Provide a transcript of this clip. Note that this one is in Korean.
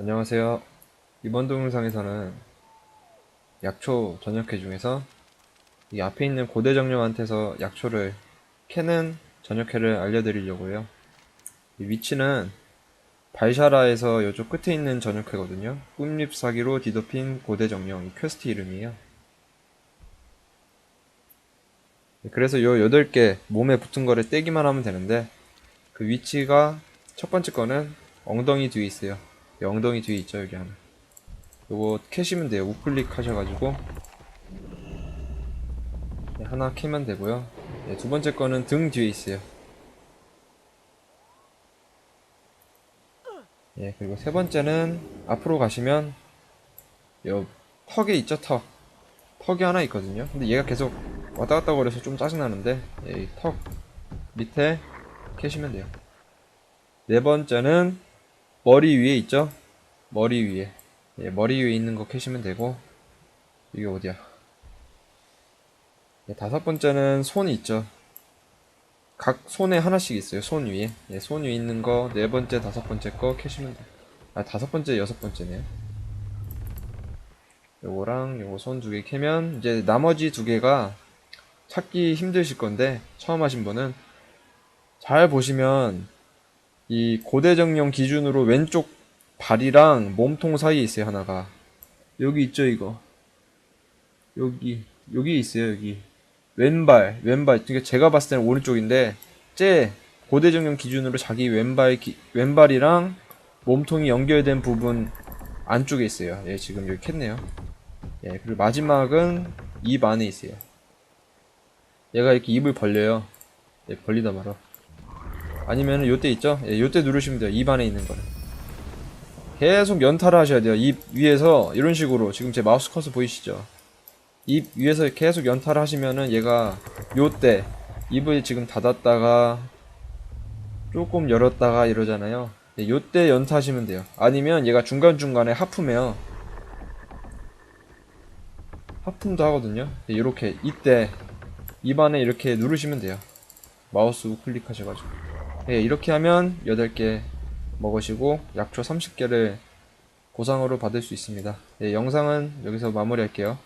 안녕하세요. 이번 동영상에서는 약초 전역회 중에서 이 앞에 있는 고대정령한테서 약초를 캐는 전역회를 알려드리려고 해요. 이 위치는 발샤라에서 이쪽 끝에 있는 전역회거든요. 꿈잎 사기로 뒤덮인 고대정령, 이 퀘스트 이름이에요. 네, 그래서 요 8개 몸에 붙은 거를 떼기만 하면 되는데 그 위치가 첫 번째 거는 엉덩이 뒤에 있어요. 이 엉덩이 뒤에 있죠 여기 하나. 요거 캐시면 돼요. 우클릭 하셔가지고 네, 하나 캐면 되고요. 네, 두 번째 거는 등 뒤에 있어요. 예, 그리고 세 번째는 앞으로 가시면 요 턱에 있죠 턱. 턱이 하나 있거든요. 근데 얘가 계속 왔다 갔다 거려서 좀 짜증나는데 예, 이턱 밑에 캐시면 돼요. 네 번째는 머리 위에 있죠? 머리 위에. 예, 머리 위에 있는 거 캐시면 되고, 이게 어디야? 예, 다섯 번째는 손 있죠? 각 손에 하나씩 있어요, 손 위에. 예, 손 위에 있는 거, 네 번째, 다섯 번째 거 캐시면 돼요. 아, 다섯 번째, 여섯 번째네요. 요거랑 요거 손 두 개 캐면, 이제 나머지 두 개가 찾기 힘드실 건데, 처음 하신 분은, 잘 보시면, 이 고대정령 기준으로 왼쪽 발이랑 몸통 사이에 있어요 하나가. 여기 있죠 이거? 여기 여기 있어요 여기. 왼발 왼발. 그러니까 제가 봤을 때는 오른쪽인데 쟤 고대정령 기준으로 자기 왼발 기- 왼발이랑 몸통이 연결된 부분 안쪽에 있어요. 예 지금 여기 캤네요. 예 그리고 마지막은 입 안에 있어요. 얘가 이렇게 입을 벌려요. 예 벌리다 말아 아니면 은 요때 있죠? 예, 요때 누르시면 돼요. 입 안에 있는 거를. 계속 연타를 하셔야 돼요. 입 위에서 이런 식으로 지금 제 마우스 커서 보이시죠? 입 위에서 계속 연타를 하시면은 얘가 요때 입을 지금 닫았다가 조금 열었다가 이러잖아요. 예, 요때 연타하시면 돼요. 아니면 얘가 중간중간에 하품해요. 하품도 하거든요. 예, 이렇게 이때 입 안에 이렇게 누르시면 돼요. 마우스 우클릭 하셔가지고. 예, 이렇게 하면 8개 먹으시고 약초 30개를 보상으로 받을 수 있습니다. 예, 영상은 여기서 마무리할게요.